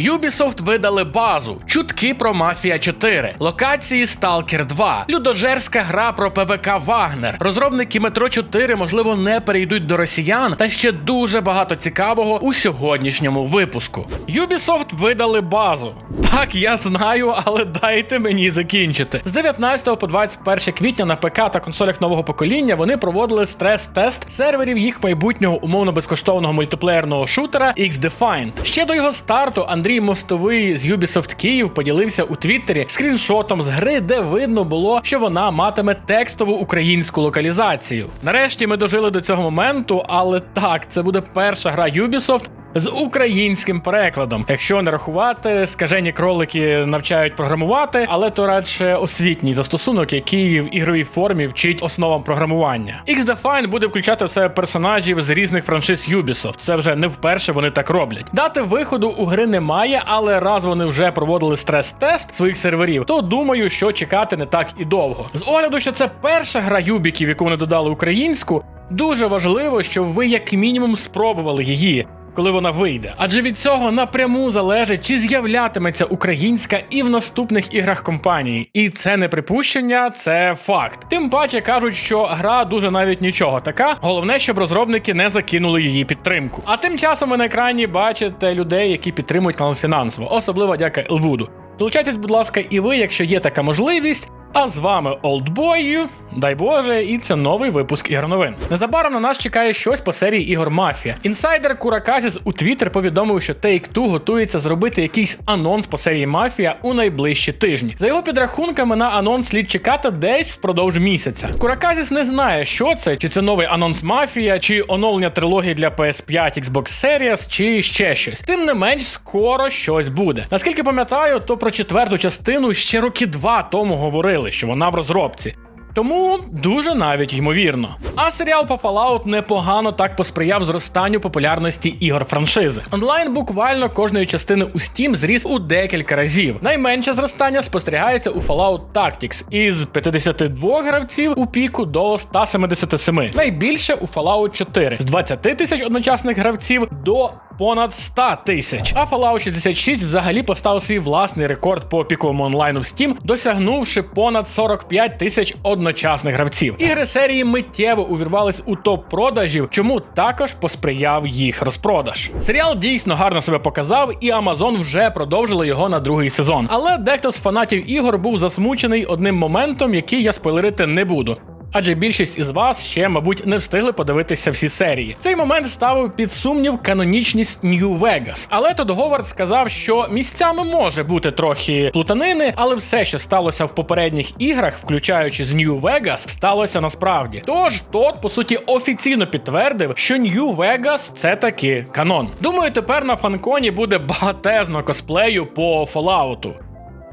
Ubisoft видали базу, чутки про Мафія 4, локації Stalker 2, людожерська гра про ПВК Вагнер. Розробники Метро 4, можливо, не перейдуть до росіян, та ще дуже багато цікавого у сьогоднішньому випуску. Ubisoft видали базу. Так, я знаю, але дайте мені закінчити. З 19 по 21 квітня на ПК та консолях нового покоління вони проводили стрес-тест серверів їх майбутнього умовно безкоштовного мультиплеєрного шутера X-Defined. Ще до його старту Андрій Мостовий з Ubisoft Київ поділився у Твіттері скріншотом з гри, де видно було, що вона матиме текстову українську локалізацію. Нарешті ми дожили до цього моменту, але так, це буде перша гра Ubisoft, з українським перекладом. Якщо не рахувати, скажені кролики навчають програмувати, але то радше освітній застосунок, який в ігровій формі вчить основам програмування. X-Define буде включати в себе персонажів з різних франшиз Ubisoft. Це вже не вперше вони так роблять. Дати виходу у гри немає, але раз вони вже проводили стрес-тест своїх серверів, то думаю, що чекати не так і довго. З огляду, що це перша гра Юбіків, яку вони додали українську. Дуже важливо, щоб ви як мінімум спробували її коли вона вийде. Адже від цього напряму залежить, чи з'являтиметься українська і в наступних іграх компанії. І це не припущення, це факт. Тим паче кажуть, що гра дуже навіть нічого така. Головне, щоб розробники не закинули її підтримку. А тим часом ви на екрані бачите людей, які підтримують канал фінансово, особливо дяка Елвуду. Долучайтесь, будь ласка, і ви, якщо є така можливість. А з вами Олдбой, дай Боже, і це новий випуск ігор новин. Незабаром на нас чекає щось по серії ігор Мафія. Інсайдер Кураказіс у Твіттер повідомив, що Take-Two готується зробити якийсь анонс по серії Мафія у найближчі тижні. За його підрахунками, на анонс слід чекати десь впродовж місяця. Кураказіс не знає, що це, чи це новий анонс Мафія, чи оновлення трилогії для PS5, Xbox Series, чи ще щось. Тим не менш, скоро щось буде. Наскільки пам'ятаю, то про четверту частину ще роки два тому говорили що вона в розробці. Тому дуже навіть ймовірно. А серіал по Fallout непогано так посприяв зростанню популярності ігор франшизи. Онлайн буквально кожної частини у Steam зріс у декілька разів. Найменше зростання спостерігається у Fallout Tactics із 52 гравців у піку до 177. Найбільше у Fallout 4 з 20 тисяч одночасних гравців до понад 100 тисяч. А Fallout 66 взагалі поставив свій власний рекорд по піковому онлайну в Steam, досягнувши понад 45 тисяч одночасних гравців. Ігри серії миттєво увірвались у топ продажів, чому також посприяв їх розпродаж. Серіал дійсно гарно себе показав, і Amazon вже продовжили його на другий сезон. Але дехто з фанатів ігор був засмучений одним моментом, який я спойлерити не буду адже більшість із вас ще, мабуть, не встигли подивитися всі серії. Цей момент ставив під сумнів канонічність Нью-Вегас. Але Тодд Говард сказав, що місцями може бути трохи плутанини, але все, що сталося в попередніх іграх, включаючи з Нью-Вегас, сталося насправді. Тож тот, по суті, офіційно підтвердив, що Нью-Вегас це таки канон. Думаю, тепер на фанконі буде багатезно косплею по Fallout.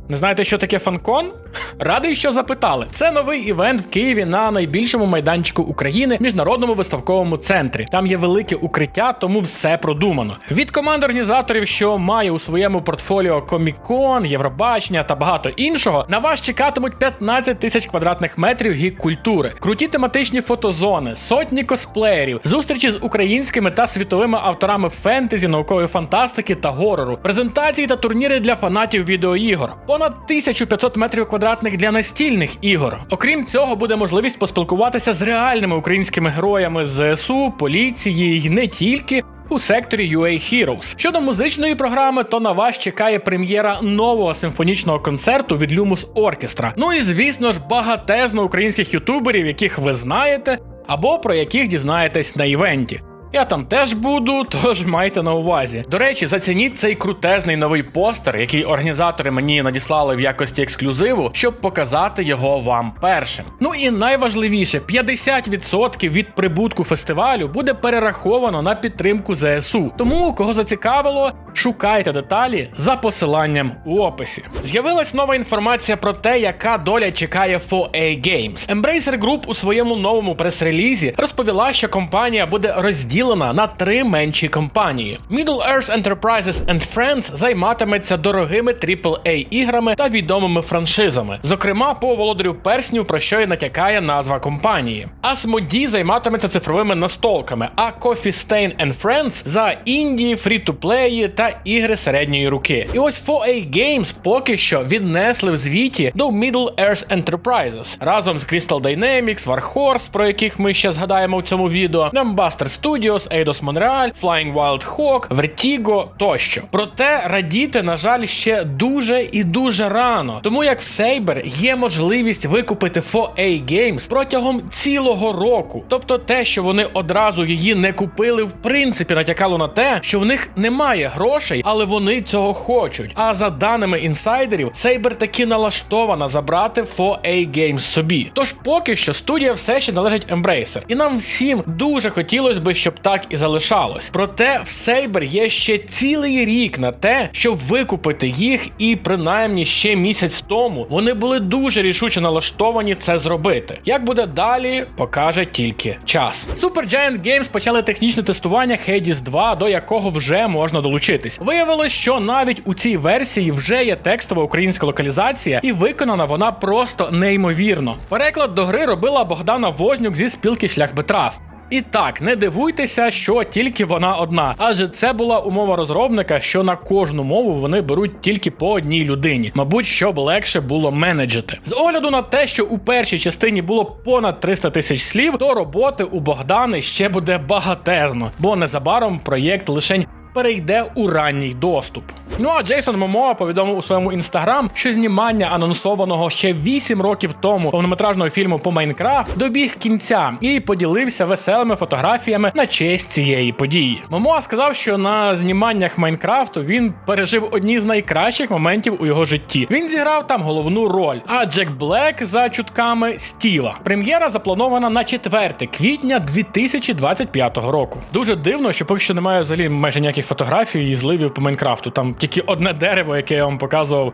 Не знаєте, що таке фанкон? Радий, що запитали. Це новий івент в Києві на найбільшому майданчику України міжнародному виставковому центрі. Там є велике укриття, тому все продумано. Від команд організаторів, що має у своєму портфоліо Комікон, Євробачення та багато іншого, на вас чекатимуть 15 тисяч квадратних метрів гік культури, круті тематичні фотозони, сотні косплеєрів, зустрічі з українськими та світовими авторами фентезі, наукової фантастики та горору, презентації та турніри для фанатів відеоігор понад 1500 метрів квадратних для настільних ігор. Окрім цього, буде можливість поспілкуватися з реальними українськими героями ЗСУ, поліції й не тільки. У секторі UA Heroes. Щодо музичної програми, то на вас чекає прем'єра нового симфонічного концерту від Lumus Orchestra. Ну і звісно ж, багатезно українських ютуберів, яких ви знаєте, або про яких дізнаєтесь на івенті. Я там теж буду, тож майте на увазі. До речі, зацініть цей крутезний новий постер, який організатори мені надіслали в якості ексклюзиву, щоб показати його вам першим. Ну і найважливіше, 50% від прибутку фестивалю буде перераховано на підтримку ЗСУ. Тому, кого зацікавило, шукайте деталі за посиланням у описі. З'явилась нова інформація про те, яка доля чекає 4A Games. Embracer Group у своєму новому прес-релізі розповіла, що компанія буде розділена поділена на три менші компанії. Middle Earth Enterprises and Friends займатиметься дорогими AAA іграми та відомими франшизами, зокрема по володарю перснів, про що і натякає назва компанії. Asmodee займатиметься цифровими настолками, а Coffee Stain and Friends за інді, фрі-ту-плеї та ігри середньої руки. І ось 4A Games поки що віднесли в звіті до Middle Earth Enterprises разом з Crystal Dynamics, Warhorse, про яких ми ще згадаємо у цьому відео, Buster Studios, Eidos Montreal, Flying Wild Hawk, Vertigo тощо. Проте радіти, на жаль, ще дуже і дуже рано, тому як в Saber є можливість викупити 4A Games протягом цілого року. Тобто те, що вони одразу її не купили, в принципі натякало на те, що в них немає грошей, але вони цього хочуть. А за даними інсайдерів, Saber таки налаштована забрати 4A Games собі. Тож поки що студія все ще належить Embracer. І нам всім дуже хотілося би, щоб так і залишалось. Проте в Saber є ще цілий рік на те, щоб викупити їх, і принаймні ще місяць тому вони були дуже рішуче налаштовані це зробити. Як буде далі, покаже тільки час. Supergiant Games почали технічне тестування Hades 2, до якого вже можна долучитись. Виявилось, що навіть у цій версії вже є текстова українська локалізація, і виконана вона просто неймовірно. Переклад до гри робила Богдана Вознюк зі спілки Шлях Бетрав. І так, не дивуйтеся, що тільки вона одна, адже це була умова розробника, що на кожну мову вони беруть тільки по одній людині, мабуть, щоб легше було менеджити. З огляду на те, що у першій частині було понад 300 тисяч слів, то роботи у Богдани ще буде багатезно, бо незабаром проєкт лишень перейде у ранній доступ. Ну а Джейсон Момоа повідомив у своєму інстаграм, що знімання анонсованого ще 8 років тому повнометражного фільму по Майнкрафт добіг кінця і поділився веселими фотографіями на честь цієї події. Момоа сказав, що на зніманнях Майнкрафту він пережив одні з найкращих моментів у його житті. Він зіграв там головну роль. А Джек Блек за чутками Стіва. Прем'єра запланована на 4 квітня 2025 року. Дуже дивно, що поки що немає взагалі майже ніяких фотографій її зливів по Майнкрафту. Там тільки одне дерево, яке я вам показував.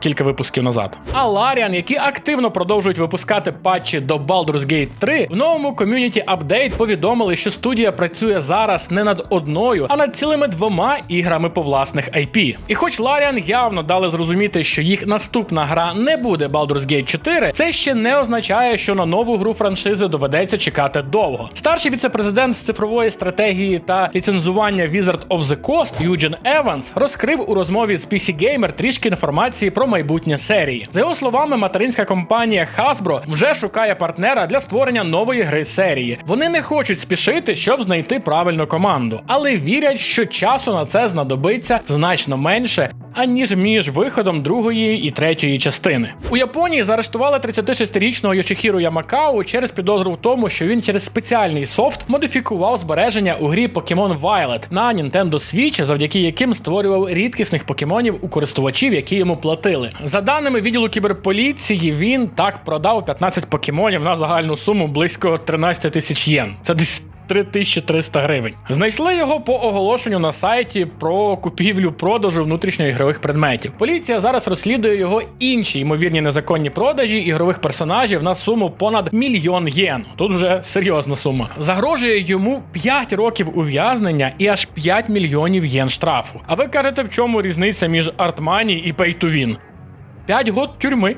Кілька випусків назад. А Larian, які активно продовжують випускати патчі до Baldur's Gate 3, в новому ком'юніті апдейт повідомили, що студія працює зараз не над одною, а над цілими двома іграми по власних IP. І хоч Larian явно дали зрозуміти, що їх наступна гра не буде Baldur's Gate 4, це ще не означає, що на нову гру франшизи доведеться чекати довго. Старший віце-президент з цифрової стратегії та ліцензування Wizard of the Coast Юджин Еванс розкрив у розмові з PC Gamer трішки інформації про майбутнє серії. За його словами, материнська компанія Hasbro вже шукає партнера для створення нової гри серії. Вони не хочуть спішити, щоб знайти правильну команду, але вірять, що часу на це знадобиться значно менше. Аніж між виходом другої і третьої частини у Японії заарештували 36-річного Йошихіру Ямакау через підозру в тому, що він через спеціальний софт модифікував збереження у грі Pokemon Violet на Nintendo Switch, завдяки яким створював рідкісних покемонів у користувачів, які йому платили. За даними відділу кіберполіції, він так продав 15 покемонів на загальну суму близько 13 тисяч єн. Це десь 3300 гривень. Знайшли його по оголошенню на сайті про купівлю-продажу внутрішньоігрових предметів. Поліція зараз розслідує його інші ймовірні незаконні продажі ігрових персонажів на суму понад мільйон єн. Тут вже серйозна сума. Загрожує йому 5 років ув'язнення і аж 5 мільйонів єн штрафу. А ви кажете, в чому різниця між Артмані і Pay to Win? 5 год тюрми.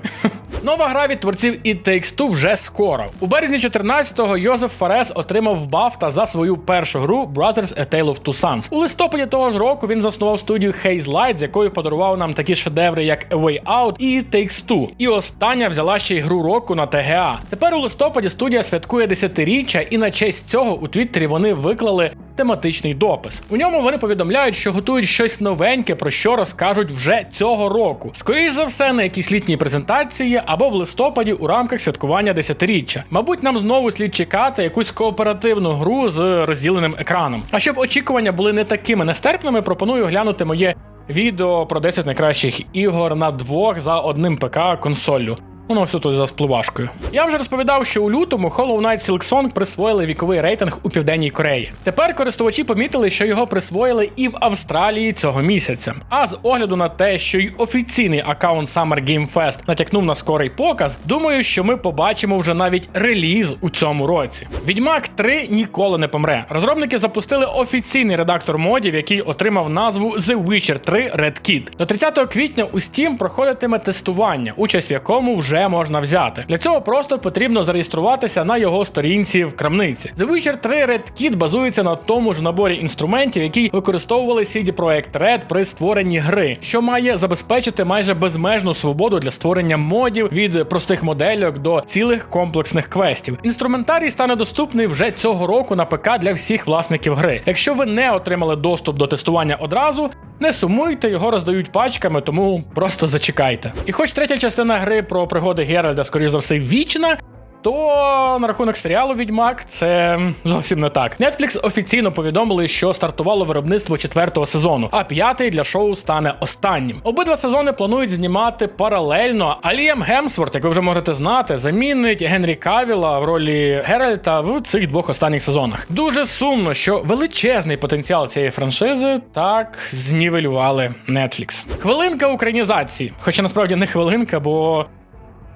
Нова гра від творців It Takes Two вже скоро. У березні 14-го Йозеф Фарес отримав бафта за свою першу гру Brothers A Tale of Two Sons. У листопаді того ж року він заснував студію Haze Light, з якою подарував нам такі шедеври, як A Way Out і It Takes Two. І остання взяла ще й гру року на ТГА. Тепер у листопаді студія святкує десятиріччя, і на честь цього у Твіттері вони виклали тематичний допис. У ньому вони повідомляють, що готують щось новеньке, про що розкажуть вже цього року. Скоріше за все, на якійсь літній презентації або в листопаді у рамках святкування десятиріччя. Мабуть, нам знову слід чекати якусь кооперативну гру з розділеним екраном. А щоб очікування були не такими нестерпними, пропоную глянути моє відео про 10 найкращих ігор на двох за одним ПК консоллю. Воно все тут за спливашкою. Я вже розповідав, що у лютому Hollow Knight Silksong присвоїли віковий рейтинг у Південній Кореї. Тепер користувачі помітили, що його присвоїли і в Австралії цього місяця. А з огляду на те, що й офіційний аккаунт Summer Game Fest натякнув на скорий показ, думаю, що ми побачимо вже навіть реліз у цьому році. Відьмак 3 ніколи не помре. Розробники запустили офіційний редактор модів, який отримав назву The Witcher 3 Red Kit. До 30 квітня у Steam проходитиме тестування, участь в якому вже можна взяти. Для цього просто потрібно зареєструватися на його сторінці в крамниці. The Witcher 3 Red Kit базується на тому ж наборі інструментів, які використовували CD Projekt Red при створенні гри, що має забезпечити майже безмежну свободу для створення модів від простих модельок до цілих комплексних квестів. Інструментарій стане доступний вже цього року на ПК для всіх власників гри. Якщо ви не отримали доступ до тестування одразу, не сумуйте, його роздають пачками, тому просто зачекайте. І хоч третя частина гри про пригоди Геральда, скоріш за все, вічна. То на рахунок серіалу Відьмак це зовсім не так. Netflix офіційно повідомили, що стартувало виробництво четвертого сезону, а п'ятий для шоу стане останнім. Обидва сезони планують знімати паралельно. А Ліам Гемсворт, як ви вже можете знати, замінить Генрі Кавіла в ролі Геральта в цих двох останніх сезонах. Дуже сумно, що величезний потенціал цієї франшизи так знівелювали Netflix. Хвилинка українізації, хоча насправді не хвилинка, бо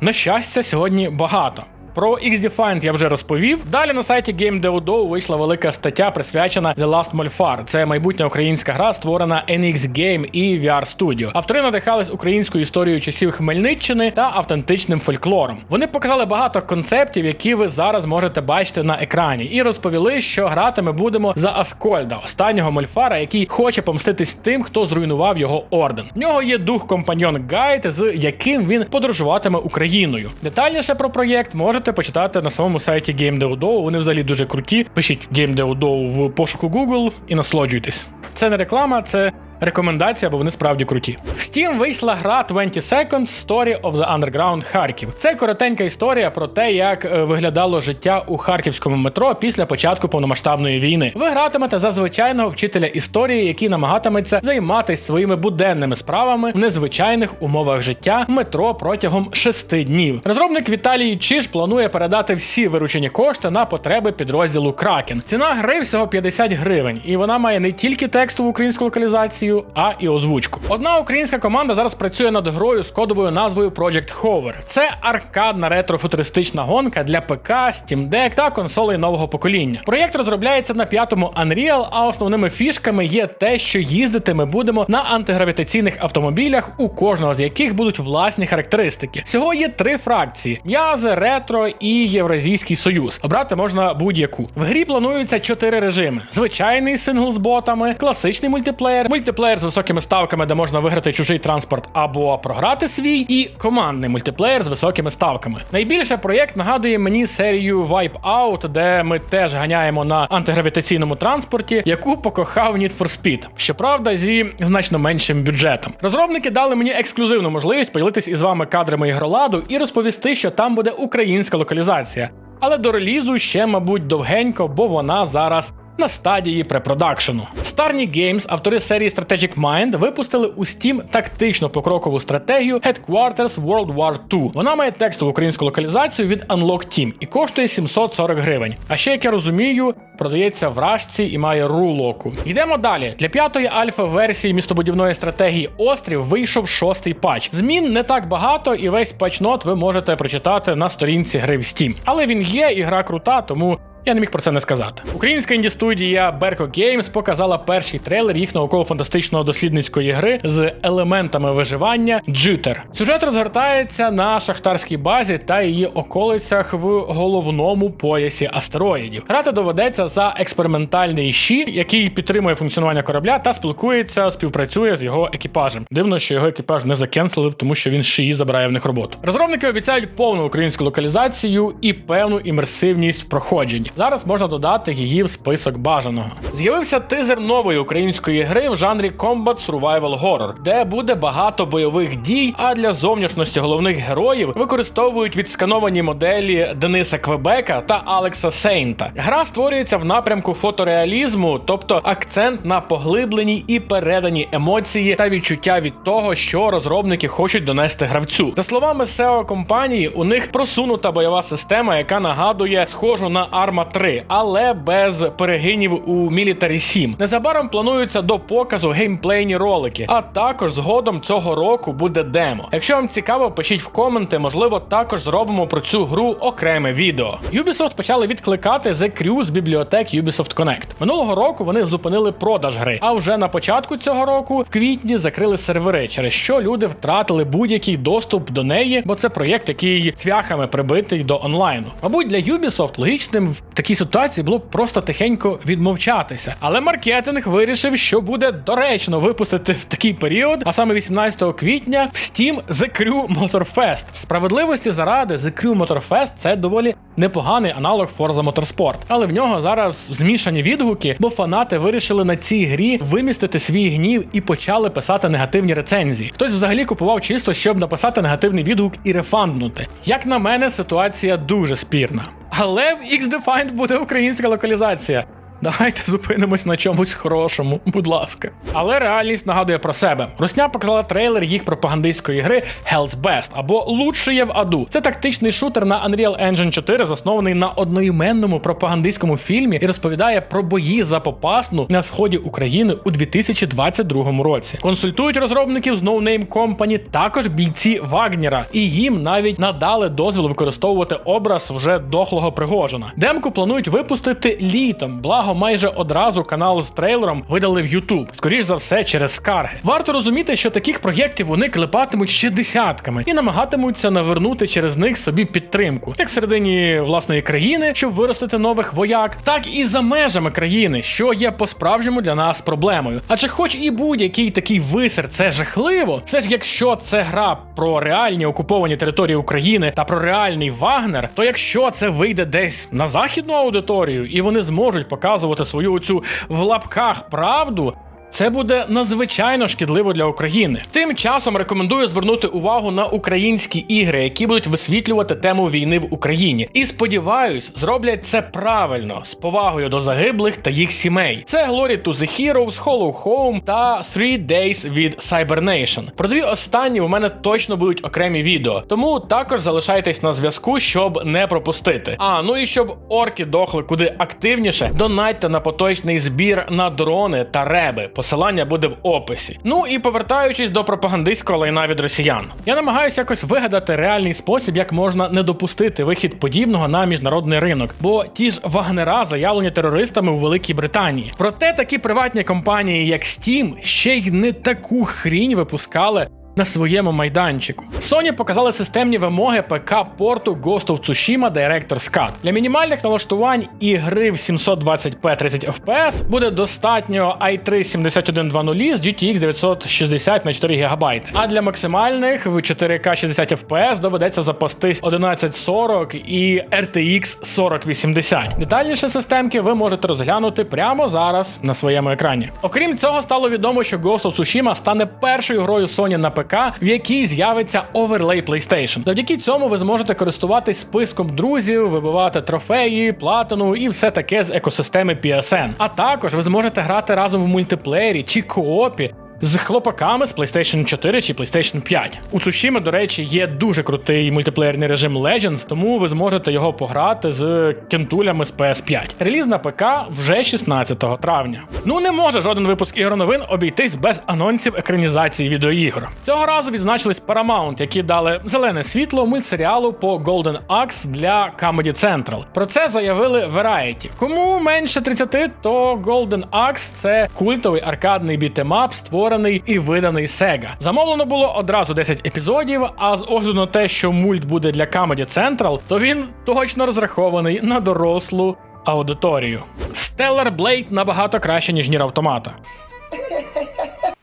на щастя сьогодні багато. Про X-Defiant я вже розповів. Далі на сайті GameDeodo вийшла велика стаття, присвячена The Last Molfar. Це майбутня українська гра, створена NX Game і VR Studio. Автори надихались українською історією часів Хмельниччини та автентичним фольклором. Вони показали багато концептів, які ви зараз можете бачити на екрані, і розповіли, що грати ми будемо за Аскольда, останнього мольфара, який хоче помститись тим, хто зруйнував його орден. В нього є дух компаньон Гайд, з яким він подорожуватиме Україною. Детальніше про проєкт можете почитати на самому сайті GameDeodo. Вони взагалі дуже круті. Пишіть GameDeodo в пошуку Google і насолоджуйтесь. Це не реклама, це рекомендація, бо вони справді круті. В Steam вийшла гра 20 Seconds Story of the Underground Харків. Це коротенька історія про те, як е, виглядало життя у харківському метро після початку повномасштабної війни. Ви гратимете за звичайного вчителя історії, який намагатиметься займатися своїми буденними справами в незвичайних умовах життя метро протягом шести днів. Розробник Віталій Чиж планує передати всі виручені кошти на потреби підрозділу Кракен. Ціна гри всього 50 гривень, і вона має не тільки текстову українську локалізацію, а і озвучку. Одна українська команда зараз працює над грою з кодовою назвою Project Hover. Це аркадна ретро-футуристична гонка для ПК, Steam Deck та консолей нового покоління. Проєкт розробляється на п'ятому Unreal, а основними фішками є те, що їздити ми будемо на антигравітаційних автомобілях, у кожного з яких будуть власні характеристики. Всього є три фракції: м'язи, ретро і Євразійський Союз. Обрати можна будь-яку. В грі плануються чотири режими: звичайний сингл з ботами, класичний мультиплеєр, мультиплеєр з високими ставками, де можна виграти чужий транспорт або програти свій, і командний мультиплеєр з високими ставками. Найбільше проєкт нагадує мені серію Wipeout, де ми теж ганяємо на антигравітаційному транспорті, яку покохав Need for Speed. Щоправда, зі значно меншим бюджетом. Розробники дали мені ексклюзивну можливість поділитись із вами кадрами ігроладу і розповісти, що там буде українська локалізація. Але до релізу ще, мабуть, довгенько, бо вона зараз на стадії препродакшену. Starny Games, автори серії Strategic Mind, випустили у Steam тактичну покрокову стратегію Headquarters World War II. Вона має текстову українську локалізацію від Unlock Team і коштує 740 гривень. А ще, як я розумію, продається в рашці і має рулоку. Йдемо далі. Для п'ятої альфа-версії містобудівної стратегії Острів вийшов шостий патч. Змін не так багато, і весь патчнот ви можете прочитати на сторінці гри в Steam. Але він є, і гра крута, тому. Я не міг про це не сказати. Українська інді-студія Berko Games показала перший трейлер їх науково-фантастичного дослідницької гри з елементами виживання Джитер. Сюжет розгортається на шахтарській базі та її околицях в головному поясі астероїдів. Грати доведеться за експериментальний щі, який підтримує функціонування корабля та спілкується, співпрацює з його екіпажем. Дивно, що його екіпаж не закенселив, тому що він шиї забирає в них роботу. Розробники обіцяють повну українську локалізацію і певну імерсивність в проходженні. Зараз можна додати її в список бажаного. З'явився тизер нової української гри в жанрі Combat Survival Horror, де буде багато бойових дій. А для зовнішності головних героїв використовують відскановані моделі Дениса Квебека та Алекса Сейнта. Гра створюється в напрямку фотореалізму, тобто акцент на поглиблені і передані емоції та відчуття від того, що розробники хочуть донести гравцю. За словами SEO компанії, у них просунута бойова система, яка нагадує схожу на Arma 3, але без перегинів у Military 7. Незабаром плануються до показу геймплейні ролики, а також згодом цього року буде демо. Якщо вам цікаво, пишіть в коменти, можливо, також зробимо про цю гру окреме відео. Ubisoft почали відкликати The Crew з бібліотек Ubisoft Connect. Минулого року вони зупинили продаж гри, а вже на початку цього року, в квітні, закрили сервери, через що люди втратили будь-який доступ до неї, бо це проєкт, який цвяхами прибитий до онлайну. Мабуть, для Ubisoft логічним такій ситуації було б просто тихенько відмовчатися. Але маркетинг вирішив, що буде доречно випустити в такий період, а саме 18 квітня, в Steam The Crew Motorfest. Справедливості заради The Crew Motorfest – це доволі непоганий аналог Forza Motorsport. Але в нього зараз змішані відгуки, бо фанати вирішили на цій грі вимістити свій гнів і почали писати негативні рецензії. Хтось взагалі купував чисто, щоб написати негативний відгук і рефанднути. Як на мене, ситуація дуже спірна. Але в X-Defined буде українська локалізація. Давайте зупинимось на чомусь хорошому, будь ласка. Але реальність нагадує про себе. Русня показала трейлер їх пропагандистської гри Hell's Best або Лучшие в аду. Це тактичний шутер на Unreal Engine 4, заснований на одноіменному пропагандистському фільмі і розповідає про бої за попасну на сході України у 2022 році. Консультують розробників з No Company також бійці Вагнера, і їм навіть надали дозвіл використовувати образ вже дохлого Пригожина. Демку планують випустити літом. Благо, майже одразу канал з трейлером видали в YouTube. Скоріш за все, через скарги. Варто розуміти, що таких проєктів вони клепатимуть ще десятками і намагатимуться навернути через них собі підтримку, як всередині власної країни, щоб виростити нових вояк, так і за межами країни, що є по-справжньому для нас проблемою. Адже, хоч і будь-який такий висер, це жахливо, все ж якщо це гра про реальні окуповані території України та про реальний Вагнер, то якщо це вийде десь на західну аудиторію і вони зможуть показувати свою оцю в лапках правду. Це буде надзвичайно шкідливо для України. Тим часом рекомендую звернути увагу на українські ігри, які будуть висвітлювати тему війни в Україні. І сподіваюсь, зроблять це правильно з повагою до загиблих та їх сімей. Це Glory to the Heroes, Hollow Home та Three Days від Cybernation. Про дві останні у мене точно будуть окремі відео, тому також залишайтесь на зв'язку, щоб не пропустити. А ну і щоб орки дохли куди активніше, донайте на поточний збір на дрони та реби. Посилання буде в описі. Ну і повертаючись до пропагандистського лайна від росіян, я намагаюся якось вигадати реальний спосіб, як можна не допустити вихід подібного на міжнародний ринок, бо ті ж вагнера заявлені терористами у Великій Британії. Проте такі приватні компанії, як Steam, ще й не таку хрінь випускали. На своєму майданчику Sony показали системні вимоги ПК порту Ghost of Tsushima Director's Cut. Для мінімальних налаштувань і гри в 720p 30 FPS буде достатньо i3 7120 з GTX 960 на 4 ГБ. А для максимальних в 4К 60 FPS доведеться запастись 1140 і RTX 4080. Детальніше системки ви можете розглянути прямо зараз на своєму екрані. Окрім цього, стало відомо, що Ghost of Tsushima стане першою грою Sony на ПК, в якій з'явиться оверлей PlayStation. Завдяки цьому ви зможете користуватись списком друзів, вибивати трофеї, платину і все таке з екосистеми PSN. А також ви зможете грати разом в мультиплеєрі чи коопі. З хлопаками з PlayStation 4 чи PlayStation 5. У Tsushima, до речі, є дуже крутий мультиплеєрний режим Legends, тому ви зможете його пограти з кентулями з PS5. Реліз на ПК вже 16 травня. Ну не може жоден випуск ігор новин обійтись без анонсів екранізації відеоігр. Цього разу відзначились Paramount, які дали зелене світло мультсеріалу по Golden Axe для Comedy Central. Про це заявили Variety. Кому менше 30, то Golden Axe – це культовий аркадний бітемап, створений і виданий Sega. Замовлено було одразу 10 епізодів, а з огляду на те, що мульт буде для Comedy Central, то він точно розрахований на дорослу аудиторію. Stellar Blade набагато краще, ніж Нір Автомата.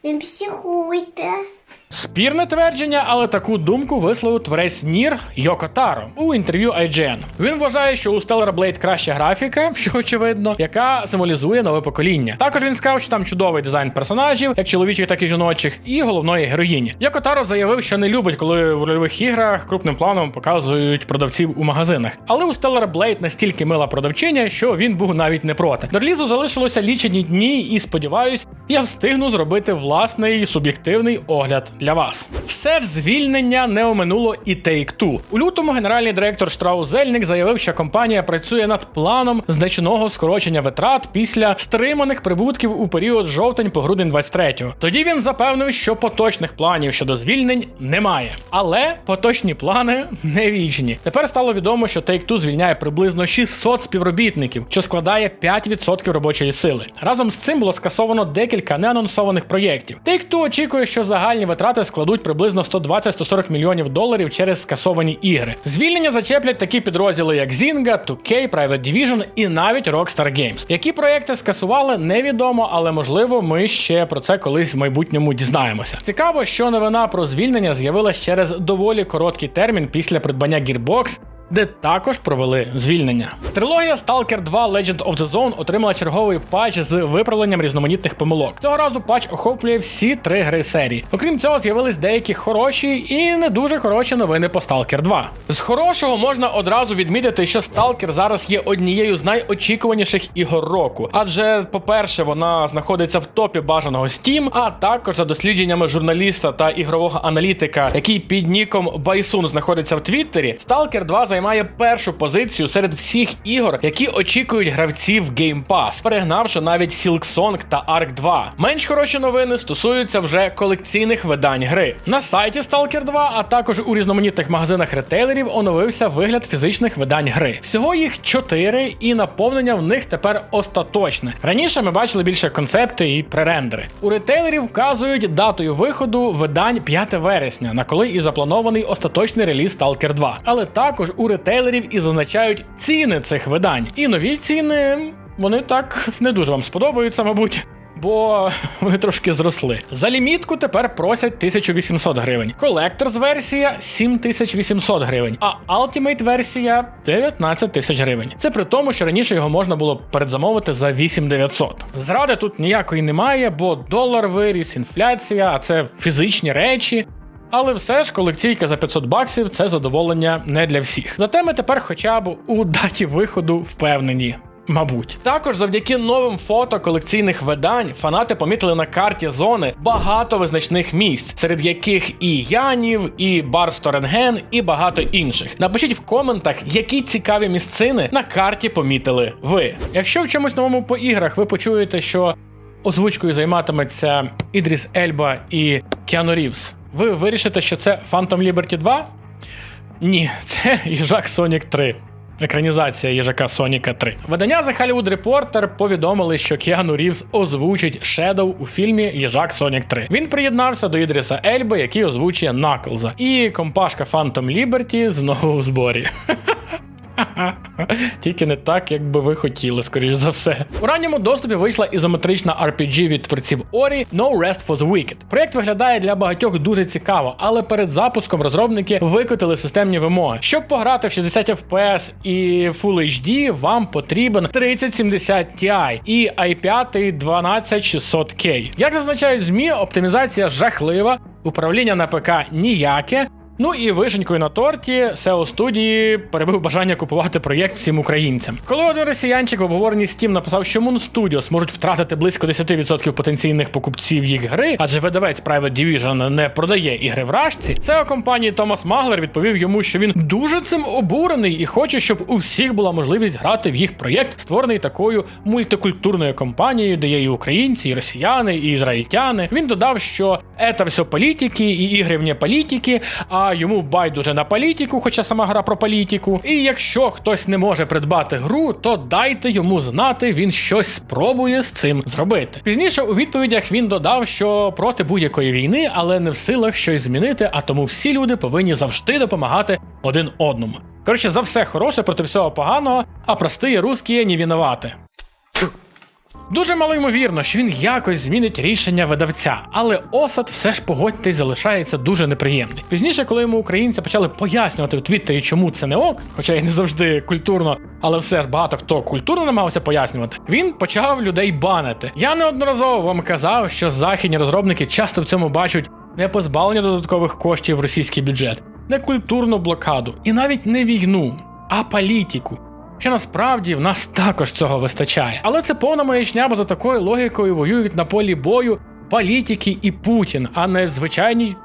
Не психуйте. Спірне твердження, але таку думку висловив творець Нір Йоко Таро у інтерв'ю IGN. Він вважає, що у Stellar Blade краща графіка, що очевидно, яка символізує нове покоління. Також він сказав, що там чудовий дизайн персонажів, як чоловічих, так і жіночих, і головної героїні. Йоко заявив, що не любить, коли в рольових іграх крупним планом показують продавців у магазинах. Але у Stellar Blade настільки мила продавчиня, що він був навіть не проти. До релізу залишилося лічені дні, і сподіваюсь, я встигну зробити власний суб'єктивний огляд для вас. Все звільнення не оминуло і Take-Two. У лютому генеральний директор Штраус Зельник заявив, що компанія працює над планом значного скорочення витрат після стриманих прибутків у період жовтень по грудень 23-го. Тоді він запевнив, що поточних планів щодо звільнень немає. Але поточні плани не вічні. Тепер стало відомо, що Take-Two звільняє приблизно 600 співробітників, що складає 5% робочої сили. Разом з цим було скасовано декілька неанонсованих проєктів. Take-Two очікує, що загальні витрати складуть приблизно 120-140 мільйонів доларів через скасовані ігри. Звільнення зачеплять такі підрозділи, як Zynga, 2K, Private Division і навіть Rockstar Games. Які проєкти скасували, невідомо, але можливо, ми ще про це колись в майбутньому дізнаємося. Цікаво, що новина про звільнення з'явилась через доволі короткий термін після придбання Gearbox, де також провели звільнення. Трилогія Stalker 2 Legend of the Zone отримала черговий патч з виправленням різноманітних помилок. Цього разу патч охоплює всі три гри серії. Окрім цього, з'явились деякі хороші і не дуже хороші новини по Stalker 2. З хорошого можна одразу відмітити, що Stalker зараз є однією з найочікуваніших ігор року. Адже, по-перше, вона знаходиться в топі бажаного Steam, а також за дослідженнями журналіста та ігрового аналітика, який під ніком Байсун знаходиться в Твіттері, Stalker 2 займає першу позицію серед всіх ігор, які очікують гравців Game Pass, перегнавши навіть Silksong та Ark 2. Менш хороші новини стосуються вже колекційних видань гри. На сайті Stalker 2, а також у різноманітних магазинах ретейлерів оновився вигляд фізичних видань гри. Всього їх чотири, і наповнення в них тепер остаточне. Раніше ми бачили більше концепти і пререндери. У ретейлерів вказують датою виходу видань 5 вересня, на коли і запланований остаточний реліз Stalker 2. Але також у ретейлерів і зазначають ціни цих видань. І нові ціни. Вони так не дуже вам сподобаються, мабуть. Бо вони трошки зросли. За лімітку тепер просять 1800 гривень. Колекторс версія 7800 гривень, а Ultimate версія 19 тисяч гривень. Це при тому, що раніше його можна було передзамовити за 8900. Зради тут ніякої немає, бо долар виріс, інфляція, а це фізичні речі. Але все ж колекційка за 500 баксів це задоволення не для всіх. Зате ми тепер хоча б у даті виходу впевнені. Мабуть, також завдяки новим фото колекційних видань фанати помітили на карті зони багато визначних місць, серед яких і Янів, і бар Сторенген, і багато інших. Напишіть в коментах, які цікаві місцини на карті помітили ви. Якщо в чомусь новому по іграх ви почуєте, що озвучкою займатиметься Ідріс Ельба і Кіану Рівз, ви вирішите, що це Phantom Liberty 2? Ні, це їжак Sonic 3. Екранізація їжака Соніка 3. Видання The Hollywood Reporter повідомили, що Кіану Рівз озвучить Шедоу у фільмі Їжак Сонік 3. Він приєднався до Ідріса Ельби, який озвучує Наклза. І компашка Phantom Liberty знову в зборі. Тільки не так, як би ви хотіли, скоріш за все. У ранньому доступі вийшла ізометрична RPG від творців Ori No Rest for the Wicked. Проєкт виглядає для багатьох дуже цікаво, але перед запуском розробники викотили системні вимоги. Щоб пограти в 60 FPS і Full HD, вам потрібен 3070 Ti і i5 12600K. Як зазначають ЗМІ, оптимізація жахлива, управління на ПК ніяке. Ну і вишенькою на торті SEO студії перебив бажання купувати проєкт всім українцям. Коли один росіянчик в обговоренні Steam написав, що Moon Studios можуть втратити близько 10% потенційних покупців їх гри, адже видавець Private Division не продає ігри в рашці, SEO компанії Томас Маглер відповів йому, що він дуже цим обурений і хоче, щоб у всіх була можливість грати в їх проєкт, створений такою мультикультурною компанією, де є і українці, і росіяни, і ізраїльтяни. Він додав, що це все політики і ігри вне політики. А йому байдуже на політику, хоча сама гра про політику. І якщо хтось не може придбати гру, то дайте йому знати, він щось спробує з цим зробити. Пізніше у відповідях він додав, що проти будь-якої війни, але не в силах щось змінити, а тому всі люди повинні завжди допомагати один одному. Коротше, за все хороше проти всього поганого, а прості русські не винувати. Дуже малоймовірно, що він якось змінить рішення видавця, але осад все ж погодьтесь залишається дуже неприємний. Пізніше, коли йому українці почали пояснювати в Твіттері, чому це не ок, хоча й не завжди культурно, але все ж багато хто культурно намагався пояснювати, він почав людей банити. Я неодноразово вам казав, що західні розробники часто в цьому бачать не позбавлення додаткових коштів в російський бюджет, не культурну блокаду і навіть не війну, а політику. Що насправді в нас також цього вистачає. Але це повна маячня, бо за такою логікою воюють на полі бою політики і Путін, а не звичайні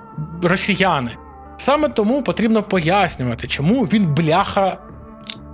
росіяни. Саме тому потрібно пояснювати, чому він бляха.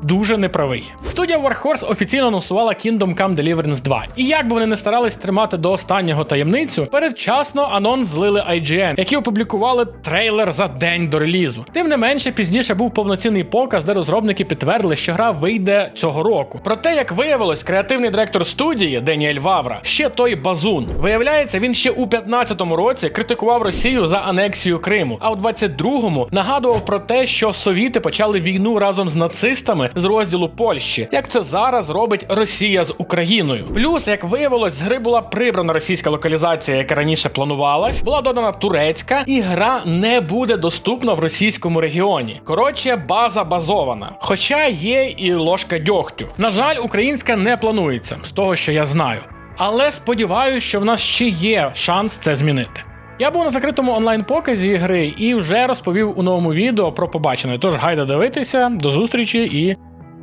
Дуже неправий. Студія Warhorse офіційно анонсувала Kingdom Come Deliverance 2. І як би вони не старались тримати до останнього таємницю, передчасно анонс злили IGN, які опублікували трейлер за день до релізу. Тим не менше, пізніше був повноцінний показ, де розробники підтвердили, що гра вийде цього року. Проте, як виявилось, креативний директор студії Деніель Вавра ще той базун. Виявляється, він ще у 15-му році критикував Росію за анексію Криму, а у 22-му нагадував про те, що совіти почали війну разом з нацистами з розділу Польщі, як це зараз робить Росія з Україною. Плюс, як виявилось, з гри була прибрана російська локалізація, яка раніше планувалась, була додана турецька, і гра не буде доступна в російському регіоні. Коротше, база базована. Хоча є і ложка дьогтю. На жаль, українська не планується, з того, що я знаю. Але сподіваюся, що в нас ще є шанс це змінити. Я був на закритому онлайн-показі гри і вже розповів у новому відео про побачене. Тож гайда дивитися, до зустрічі і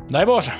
дай Боже!